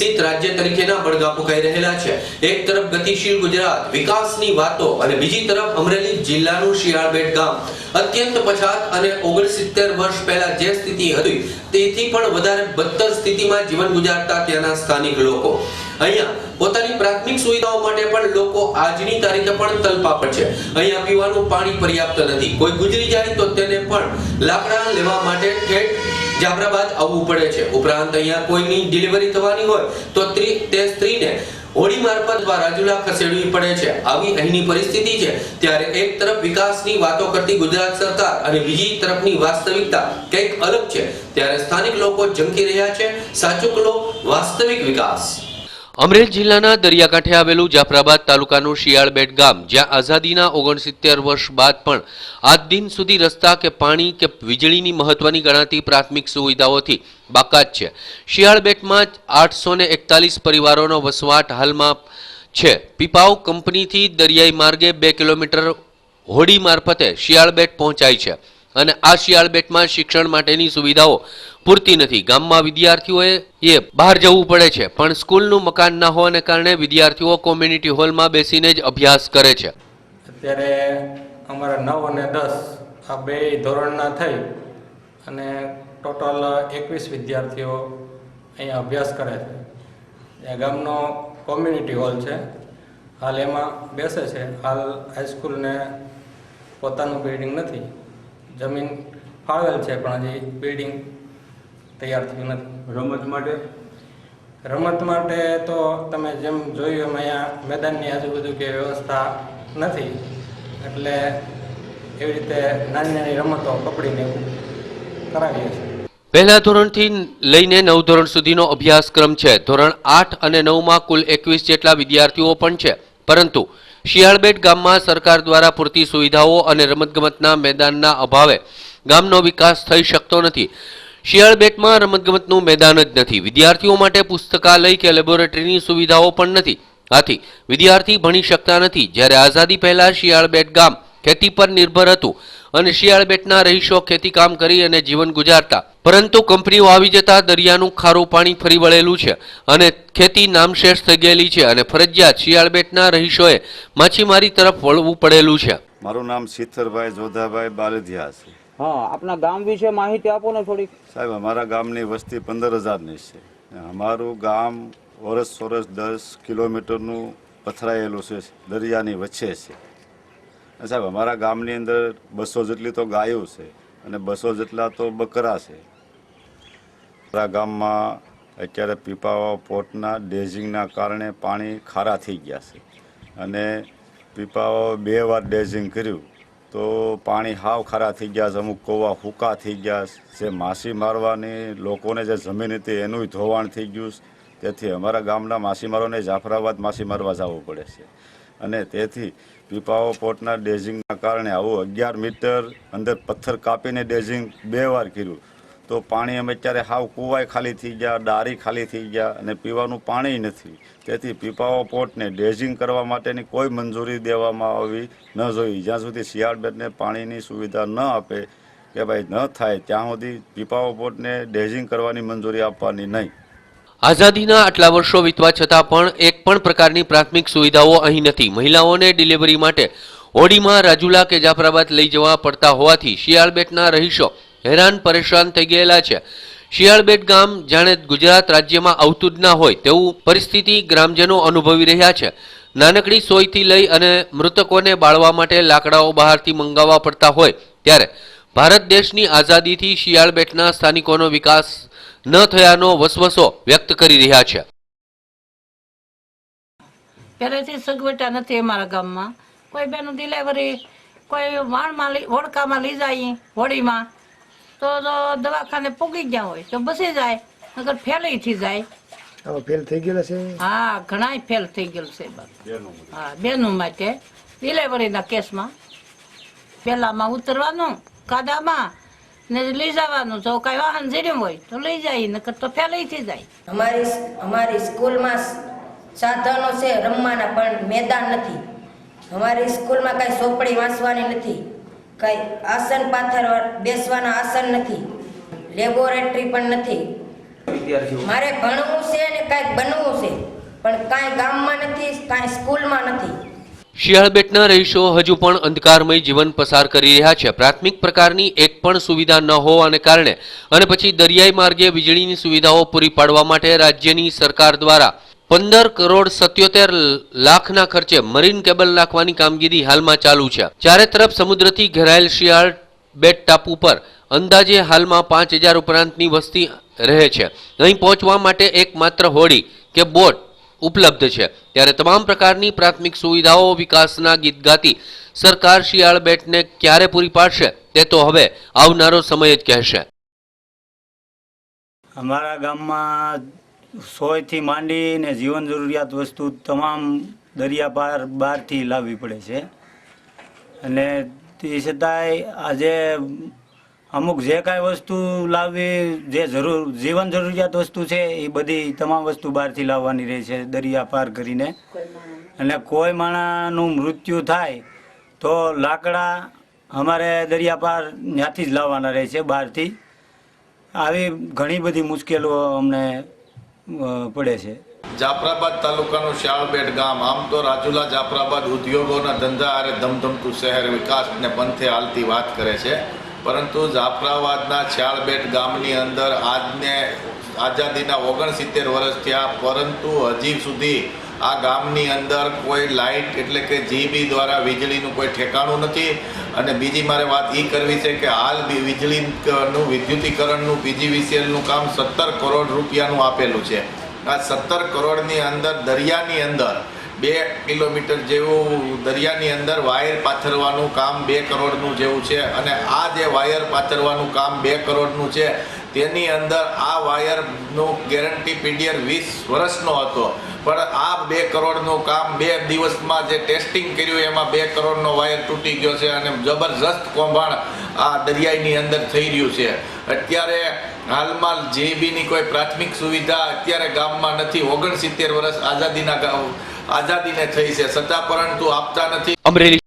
વિકસિત રાજ્ય તરીકેના બળગા ફૂંકાઈ રહેલા છે. એક તરફ ગતિશીલ ગુજરાત, વિકાસની વાતો અને બીજી તરફ અમરેલી જિલ્લાનું શિયાળબેટ ગામ. અત્યંત પછાત અને ઓગણસિત્તેર વર્ષ પહેલા જે સ્થિતિ હતી, તેથી પણ વધારે બદતર સ્થિતિમાં જીવન ગુજારતા ત્યાંના સ્થાનિક લોકો. અહીંયા પોતાની પ્રાથમિક સુવિધાઓ માટે પણ લોકો આજની તારીખે પણ તલપાપડ છે. અહીંયા પીવાનું પાણી પર્યાપ્ત નથી. કોઈ ગુજરી જાય તો તેને પણ લાકડા લેવા માટે ઠેઠ જાફરાબાદ આવવું પડે છે. ઉપરાંત અહીંયા કોઈની ડિલિવરી થવાની હોય તો તે સ્ત્રીને હોડી મારફત રાજુલા ખસેડવી પડે છે. આવી અહીંની પરિસ્થિતિ છે. ત્યારે એક તરફ વિકાસની વાતો કરતી ગુજરાત સરકાર અને બીજી તરફની વાસ્તવિકતા કંઈક અલગ છે. ત્યારે સ્થાનિક લોકો ઝંકી રહ્યા છે. સાચું કહો, વાસ્તવિક વિકાસ. અમરેલી જિલ્લાના દરિયાકાંઠે આવેલું જાફરાબાદ તાલુકાનું શિયાળબેટ ગામ, જ્યાં આઝાદીના ઓગણસિત્તેર વર્ષ બાદ પણ આજ દિન સુધી રસ્તા કે પાણી કે વીજળીની મહત્વની ગણાતી પ્રાથમિક સુવિધાઓથી બાકાત છે. શિયાળબેટમાં આઠસો ને એકતાલીસ પરિવારોનો વસવાટ હાલમાં છે. પીપાઉ કંપનીથી દરિયાઈ માર્ગે બે કિલોમીટર હોડી મારફતે શિયાળબેટ પહોંચાય છે. અને આ શિયાળબેટમાં શિક્ષણ માટેની સુવિધાઓ પૂરતી નથી. ગામમાં વિદ્યાર્થીઓએ એ બહાર જવું પડે છે, પણ સ્કૂલનું મકાન ના હોવાને કારણે વિદ્યાર્થીઓ કોમ્યુનિટી હોલમાં બેસીને જ અભ્યાસ કરે છે. અત્યારે અમારા નવ અને દસ આ બે ધોરણના થઈ અને ટોટલ એકવીસ વિદ્યાર્થીઓ અહીંયા અભ્યાસ કરે છે. ગામનો કોમ્યુનિટી હોલ છે. હાલ એમાં બેસે છે. હાલ હાઈસ્કૂલને પોતાનું બિલ્ડિંગ નથી. જમીન ફાળવેલ છે પણ હજી બિલ્ડિંગ તૈયાર થયું નથી. રમત માટે? રમત માટે તો તમે જેમ જોયું એમ અહીંયા મેદાનની આજુબાજુ કે વ્યવસ્થા નથી. એટલે એવી રીતે નાની નાની રમતો પકડીને કરાવીએ છીએ. પહેલા ધોરણથી લઈને નવ ધોરણ સુધીનો અભ્યાસક્રમ છે. ધોરણ આઠ અને નવમાં કુલ એકવીસ જેટલા વિદ્યાર્થીઓ પણ છે. પરંતુ શિયાળબેટ ગામમાં સરકાર દ્વારા પૂરતી સુવિધાઓ અને રમતગમતના મેદાનના અભાવે ગામનો વિકાસ થઈ શકતો નથી. શિયાળબેટમાં રમતગમતનું મેદાન જ નથી. વિદ્યાર્થીઓ માટે પુસ્તકાલય કે લેબોરેટરીની સુવિધાઓ પણ નથી. આથી વિદ્યાર્થી ભણી શકતા નથી. જ્યારે આઝાદી પહેલા શિયાળબેટ ગામ ખેતી પર નિર્ભર હતું અને શિયાળબેટના રહીશો ખેતી કામ કરી અને જીવન ગુજારતા પરંતુ કંપનીઓ આવી જતા દરિયાનું ખારું પાણી ફરી વળેલું છે અને ખેતી નામશેષ થઈ ગયેલી છે અને ફરજિયાત શિયાળબેટના રહીશોએ માછીમારી તરફ વળવું પડેલું છે. મારું નામ શીતરભાઈ જોધાભાઈ બાલધિયા છે. હા આપના ગામ વિશે માહિતી આપો ને થોડીક. સાહેબ અમારા ગામની વસ્તી પંદર હજારની છે. અમારું ગામ વરસ વર્ષ દસ કિલોમીટરનું પથરાયેલું છે દરિયાની વચ્ચે છે. સાહેબ અમારા ગામની અંદર બસો જેટલી તો ગાયો છે અને બસો જેટલા તો બકરા છે. અમારા ગામમાં અત્યારે પીપાવા પોર્ટના ડેઝિંગના કારણે પાણી ખારા થઈ ગયા છે. અને પીપાવા બે વાર ડેઝિંગ કર્યું તો પાણી હાવ ખારા થઈ ગયા છે, અમુક કોવા હુકા થઈ ગયા જે માસી મારવાની લોકોને જે જમીન હતી એનું ધોવાણ થઈ ગયું છે. તેથી અમારા ગામના માછીમારોને જાફરાબાદ માછી મારવા જવું પડે છે. અને તેથી પીપાઓ પોર્ટના ડેઝિંગના કારણે આવું અગિયાર મીટર અંદર પથ્થર કાપીને ડેઝિંગ બે વાર કર્યું. તો પાણી અમે અત્યારે હાવ કૂવાય ખાલી થઈ ગયા, ડારી ખાલી થઈ ગયા અને પીવાનું પાણી નથી. તેથી પીપાવા પોટને ડેઝિંગ કરવા માટેની કોઈ મંજૂરી દેવામાં આવી ન જોઈ. જ્યાં સુધી શિયાળ બેટને પાણીની સુવિધા ન આપે કે ભાઈ ન થાય, ત્યાં સુધી પીપાવા પોટને ડેઝિંગ કરવાની મંજૂરી આપવાની નહીં. આઝાદીના આટલા વર્ષો વીતવા છતાં પણ એક પણ પ્રકારની પ્રાથમિક સુવિધાઓ અહીં નથી. મહિલાઓને ડિલિવરી માટે હોડીમાં રાજુલા કે જાફરાબાદ લઈ જવા પડતા હોવાથી શિયાળબેટના રહીશો હેરાન પરેશાન થઈ ગયેલા છે. શિયાળબેટ ગામ જાણે ગુજરાત રાજ્યમાં આવતું જ ના હોય તેવું પરિસ્થિતિ ગ્રામજનો અનુભવી રહ્યા છે. નાનકડી સોયથી લઈ અને મૃતકોને બાળવા માટે લાકડાઓ બહારથી મંગાવવા પડતા હોય ત્યારે ભારત દેશની આઝાદીથી શિયાળબેટના સ્થાનિકોનો વિકાસ ન થયાનો વસવસો વ્યક્ત કરી રહ્યા છે. પહેલેથી સગવડતા નથી અમારા ગામમાં. કોઈ બેનું ડિલેવરી કોઈ વાણમાં વોડકામાં લઈ જાય હોડીમાં. તો દવાખાને પૂગી ગયા હોય તો બસી જાય નકર ફેલ થઈ જાય. હવે ફેલ થઈ ગયેલા છે? હા ઘણાય ફેલ થઈ ગયેલું છે. હા બેનું માટે. ડિલેવરીના કેસમાં. પહેલામાં ઉતરવાનું કાદામાં ને લઈ જવાનું. જો કઈ વાહન જીડ્યું હોય તો લઈ જાય નકર તો ફેલાઈ થઈ જાય. અમારી અમારી સ્કૂલમાં સાધનો છે રમવાના પણ મેદાન નથી. અમારી સ્કૂલમાં કાંઈ સોપડી વાંચવાની નથી. કાંઈ આસન પાથર બેસવાના આસન નથી. લેબોરેટરી પણ નથી. મારે ભણવું છે ને કાંઈક બનવું છે પણ કાંઈ ગામમાં નથી કાંઈ સ્કૂલમાં નથી. શિયાળબેટના રહીશો હજુ પણ અંધકારમય જીવન પસાર કરી રહ્યા છે. પ્રાથમિક પ્રકારની એક પણ સુવિધા ન હોવાને કારણે અને પછી દરિયાઈ માર્ગે વીજળીની સુવિધાઓ પૂરી પાડવા માટે રાજ્યની સરકાર દ્વારા પંદર કરોડ સત્યોતેર લાખના ખર્ચે મરીન કેબલ નાખવાની કામગીરી હાલમાં ચાલુ છે. ચારે તરફ સમુદ્રથી ઘેરાયેલ શિયાળ, બેટ ટાપુ પર અંદાજે હાલમાં પાંચ હજાર ઉપરાંતની વસ્તી રહે છે. અહીં પહોંચવા માટે એકમાત્ર હોડી કે બોટ ઉપલબ્ધ છે. ત્યારે તમામ પ્રકારની પ્રાથમિક સુવિધાઓ વિકાસના ગીત ગાતી સરકાર શિયાળ બેટને ક્યારે પૂરી પાડશે તે તો હવે આવનારો સમય જ કહેશે. અમારા ગામમાં સોયથી માંડીને જીવન જરૂરિયાત વસ્તુ તમામ દરિયા પાર બહારથી લાવવી પડે છે. અને તે છતાંય આજે અમુક જે કાંઈ વસ્તુ લાવવી જે જરૂર જીવન જરૂરિયાત વસ્તુ છે એ બધી તમામ વસ્તુ બહારથી લાવવાની રહે છે દરિયા પાર કરીને. અને કોઈ માણસનું મૃત્યુ થાય તો લાકડા અમારે દરિયા પાર ત્યાંથી જ લાવવાના રહે છે બહારથી. આવી ઘણી બધી મુશ્કેલીઓ અમને પડે છે. જાફરાબાદ તાલુકાનું શાળબેટ ગામ, આમ તો રાજુલા જાફરાબાદ ઉદ્યોગોના ધંધા આરે ધમધમતું શહેર વિકાસને પંથે હાલતી વાત કરે છે. પરંતુ જાફરાબાદના શાળબેટ ગામની અંદર આજને, આઝાદીના ઓગણસિત્તેર વર્ષ થયા, પરંતુ હજી સુધી આ ગામની અંદર કોઈ લાઇટ એટલે કે જીબી દ્વારા વીજળીનું કોઈ ઠેકાણું નથી. અને બીજી મારે વાત એ કરવી છે કે હાલ વીજળીનું, વિદ્યુતીકરણનું, પીજીવીસીએલનું કામ સત્તર કરોડ રૂપિયાનું આપેલું છે. આ સત્તર કરોડની અંદર, દરિયાની અંદર, બે કિલોમીટર જેવું દરિયાની અંદર વાયર પાથરવાનું કામ બે કરોડનું જેવું છે. અને આ જે વાયર પાથરવાનું કામ બે કરોડનું છે તેની અંદર આ વાયરનું ગેરંટી પીડીઆર વીસ વર્ષનો હતો. પણ આ બે કરોડનું કામ બે દિવસમાં જે ટેસ્ટિંગ કર્યું, એમાં બે કરોડનો વાયર તૂટી ગયો છે અને જબરજસ્ત કૌભાંડ આ દરિયાઈની અંદર થઈ રહ્યું છે. અત્યારે હાલમાં જેબીની કોઈ પ્રાથમિક સુવિધા અત્યારે ગામમાં નથી. ઓગણસિત્તેર વર્ષ આઝાદીના આઝાદીને થઈ છે. છતાં પરંતુ આપતા નથી. અમરેલી